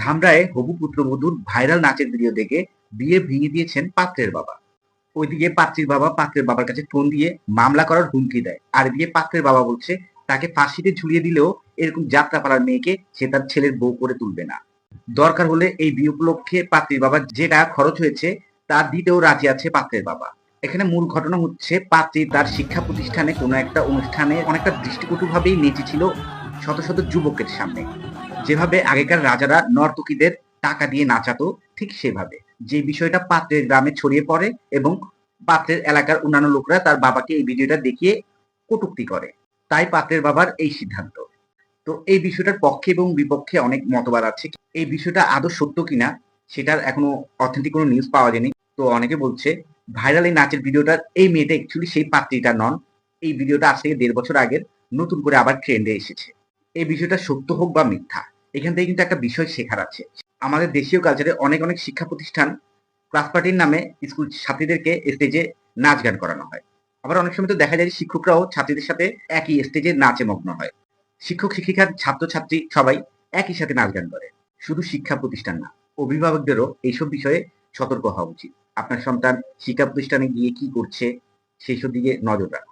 ধামরায় হবু পুত্রবধূর ভাইরাল নাচের ভিডিও দেখে বিয়ে ভেঙে দিয়েছেন পাত্রের বাবা। ওইদিকে পাত্রীর বাবা পাত্রের বাবার কাছে ফোন দিয়ে মামলা করার হুমকি দেয়। আর এদিকে পাত্রের বাবা বলছে, তাকে ফাঁসিতে ঝুলিয়ে দিলেও এরকম যাত্রাপালার মেয়েকে সে তার ছেলের বউ করে তুলবে না। দরকার হলে এই বিয়ে উপলক্ষে পাত্রীর বাবা যে টাকা খরচ হয়েছে, তা দিতেও রাজি আছে পাত্রের বাবা। এখানে মূল ঘটনা হচ্ছে, পাত্রী তার শিক্ষা প্রতিষ্ঠানে কোনো একটা অনুষ্ঠানে অনেকটা দৃষ্টিকটু ভাবেই নেচেছিল শত শত যুবকের সামনে। যেভাবে আগেকার রাজারা নর্তকীদের টাকা দিয়ে নাচাতো, ঠিক সেভাবে। যে বিষয়টা পাত্রের গ্রামে ছড়িয়ে পড়ে এবং পাত্রের এলাকার অন্যান্য লোকরা তার বাবাকে এই ভিডিওটা দেখিয়ে কটুক্তি করে। তাই পাত্রের বাবার এই সিদ্ধান্ত। তো এই বিষয়টার পক্ষে এবং বিপক্ষে অনেক মতবাদ আছে। এই বিষয়টা আদৌ সত্য কিনা, সেটার এখনও অথেন্টিক কোনো নিউজ পাওয়া যায়নি। তো অনেকে বলছে, ভাইরাল এই নাচের ভিডিওটার এই মেয়েটা অ্যাকচুয়ালি সেই পাত্রীটা নন। এই ভিডিওটা আজ থেকে দেড় বছর আগের নতুন করে আবার ট্রেন্ডে এসেছে। এই বিষয়টা সত্য হোক বা মিথ্যা এখান থেকে কিন্তু একটা বিষয় শেখার আছে। আমাদের দেশীয় কালচারে অনেক অনেক শিক্ষা প্রতিষ্ঠান ক্লাস পার্টির নামে স্কুল ছাত্রীদেরকে স্টেজে নাচ গান করানো হয়। আবার অনেক সময় তো দেখা যায় শিক্ষকরাও ছাত্রীদের সাথে একই স্টেজে নাচে মগ্ন হয়। শিক্ষক, শিক্ষিকার ছাত্রছাত্রী সবাই একই সাথে নাচ গান করে। শুধু শিক্ষা প্রতিষ্ঠান না, অভিভাবকদেরও এইসব বিষয়ে সতর্ক হওয়া উচিত। আপনার সন্তান শিক্ষা প্রতিষ্ঠানে গিয়ে কি করছে সেই সব দিকে নজর রাখুন।